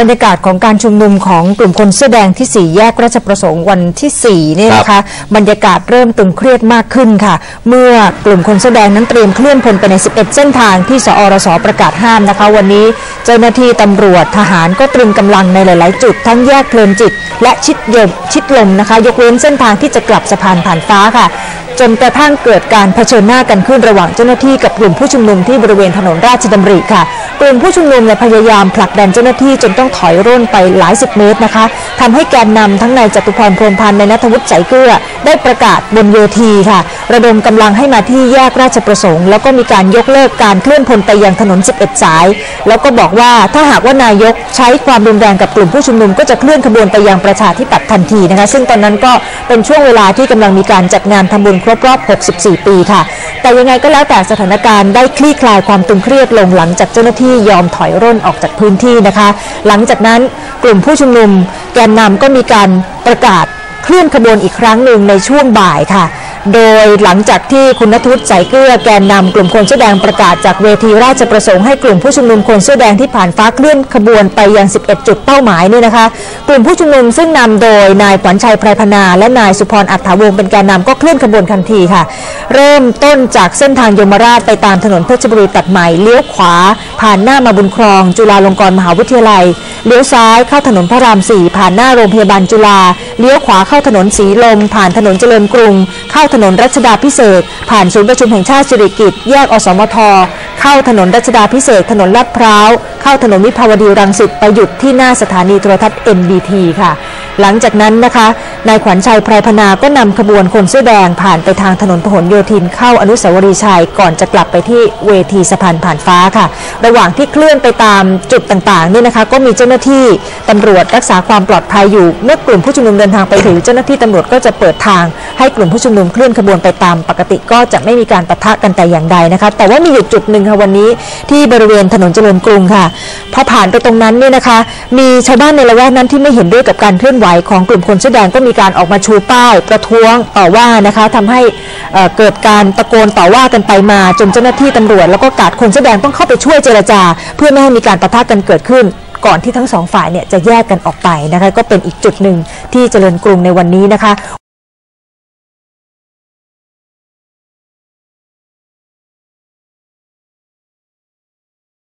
บรรยากาศของการชุมนุมของกลุ่มคนเสื้อแดงที่สี่แยกราชประสงค์วันที่4เนี่ยนะคะ บรรยากาศเริ่มตึงเครียดมากขึ้นค่ะ เมื่อกลุ่มคนเสื้อแดงนั้นเตรียมเคลื่อนพลไปใน 11 เส้นทางที่สอรสประกาศห้ามนะคะ วันนี้เจ้าหน้าที่ตำรวจทหารก็ตรึงกำลังในหลาย ๆ จุด ทั้งแยกเพลินจิต และชิดยมชิดลมนะคะ ยกเว้นเส้นทางที่จะกลับสะพานผ่านฟ้าค่ะ จนกระทั่งเกิดการเผชิญหน้ากันขึ้นระหว่างเจ้าหน้าที่กับกลุ่มผู้ชุมนุมที่บริเวณถนนราชดำริค่ะ กลุ่มผู้ชุมนุมเนี่ยพยายามผลักดันเจ้าหน้าที่จนต้องถอยร่นไปหลายสิบเมตรนะคะทำให้แกนนำทั้งนายจตุพรพรหมพันธ์ในนัทวุฒิใจเกลือได้ประกาศบนเวทีค่ะ ระดมกำลังให้มาที่แยกราชประสงค์ แล้วก็มีการยกเลิกการเคลื่อนพลไปยังถนน 11 สาย แล้วก็บอกว่าถ้าหากว่านายกใช้ความรุนแรงกับกลุ่มผู้ชุมนุม ก็จะเคลื่อนขบวนไปยังประชาธิปัตย์ทันทีนะคะซึ่งตอนนั้นก็เป็นช่วงเวลาที่กำลังมีการจัดงานทำบุญครบรอบ 64 ปีค่ะ แต่ยังไงก็แล้วแต่สถานการณ์ได้คลี่คลายความตึงเครียดลงหลังจากเจ้าหน้าที่ยอมถอยร่นออกจากพื้นที่นะคะ หลังจากนั้นกลุ่มผู้ชุมนุม แกนนำก็มีการประกาศเคลื่อนขบวนอีกครั้งหนึ่งในช่วงบ่ายค่ะ โดยหลังจากที่คุณนัทวุฒิใจเกลือแกนนำกลุ่มคนเสื้อแดงประกาศจากเวทีราชประสงค์ให้กลุ่มผู้ชุมนุมคนเสื้อแดงที่ผ่านฟ้าเคลื่อนขบวนไปยัง 11 จุดเป้าหมายเนี่ยนะคะ กลุ่มผู้ชุมนุมซึ่งนำโดยนายขวัญชัยไพรพนา และนายสุพรอัฏฐาวงศ์เป็นแกนนำก็เคลื่อนขบวนทันทีค่ะ เริ่มต้นจากเส้นทางยมราชไปตามถนนเพชรบุรีตัดใหม่เลี้ยวขวาผ่านหน้ามาบุญครอง จุฬาลงกรณ์มหาวิทยาลัย เลี้ยวซ้ายเข้าถนนพระรามสี่ผ่านหน้าโรงพยาบาลจุฬา เลี้ยวขวาเข้าถนนสีลม ผ่านถนนเจริญกรุง เข้าถนนรัชดาพิเศษ ผ่านศูนย์ประชุมแห่งชาติสิริกิติ์แยกอสมท เข้าถนนรัชดาพิเศษ ถนนลาดพร้าว เข้าถนนวิภาวดีรังสิตไปหยุดที่หน้าสถานีโทรทัศน์ NBT ค่ะ หลังจากนั้นนะคะ นายขวัญชัยไพรพนาก็นำขบวนคนเสื้อแดงผ่านไปทางถนนพหลโยธินเข้าอนุสาวรีย์ชัยก่อนจะกลับไปที่เวทีสะพานผ่านฟ้าค่ะ ระหว่างที่เคลื่อนไปตามจุดต่างๆเนี่ยนะคะ ก็มีเจ้าหน้าที่ตำรวจรักษาความปลอดภัยอยู่ เมื่อกลุ่มผู้ชุมนุมเดินทางไปถึงเจ้าหน้าที่ตำรวจก็จะเปิดทาง ให้กลุ่มผู้ชุมนุมเคลื่อนขบวนไปตามปกติก็จะไม่มีการปะทะกันแต่อย่างใดนะคะแต่ว่ามีอยู่จุดหนึ่งค่ะวันนี้ที่บริเวณถนนเจริญกรุงค่ะพอผ่านไปตรงนั้นเนี่ยนะคะ มีชาวบ้านในละแวกนั้นที่ไม่เห็นด้วยกับการเคลื่อนไหวของกลุ่มคนเสื้อแดงก็มีการออกมาชูป้ายประท้วงต่อว่านะคะทำให้เกิดการตะโกนต่อว่ากันไปมาจนเจ้าหน้าที่ตำรวจ แล้วก็กาดคนเสื้อแดงต้องเข้าไปช่วยเจรจา เพื่อไม่ให้มีการปะทะกันเกิดขึ้นก่อนที่ทั้งสองฝ่ายเนี่ยจะแยกกันออกไปนะคะก็เป็นอีกจุดหนึ่งที่เจริญกรุงในวันนี้นะคะ